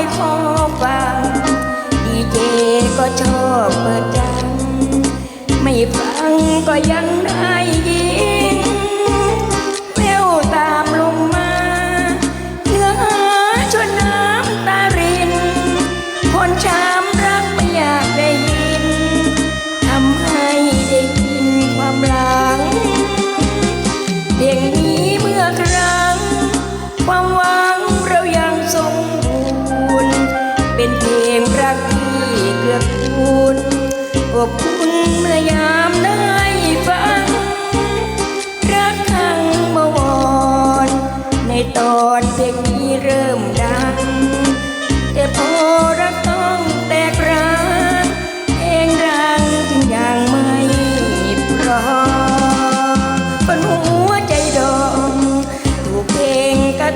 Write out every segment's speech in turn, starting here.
ายขอฟังดีเจก็ชอบเปิดจัง ไม่ฟังก็ยังได้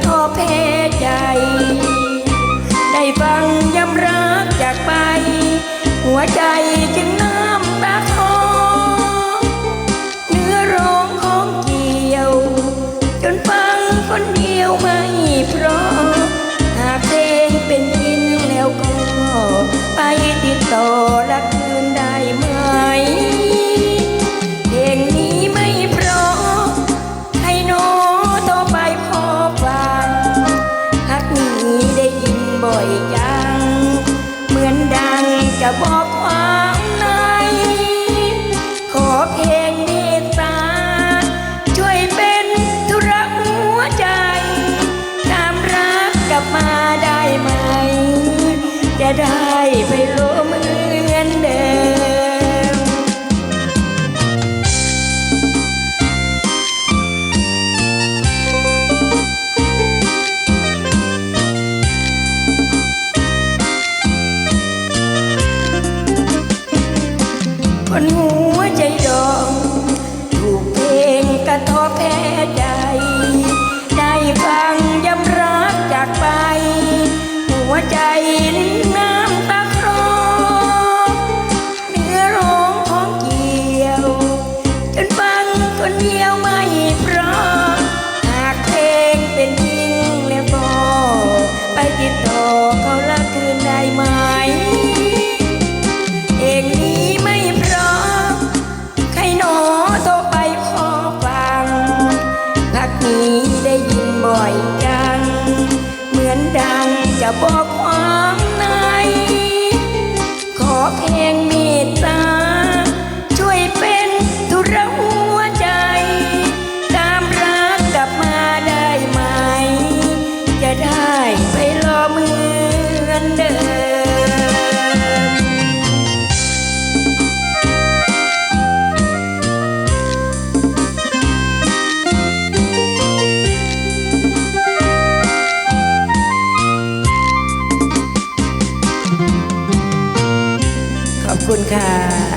ท้อแพ้ใจ ได้ฟังย้ำรักจากไป หัวใจ จะบอกความในขอเพลงเมตตา ช่วยเป็นธุระหัวใจตามรักกลับมาได้ไหม จะได้ไปล ระบแพ้ใจ ได้ฟังย้ำรักจากไป หัวใจนั้น บ่อยจัง เหมือนดังจะบอกความใน ขอเพียงเมตตา ช่วยเป็นธุระหัวใจ ตามรักกลับมาได้ไหม จะได้ไปรอเหมือนเดิม Yeah.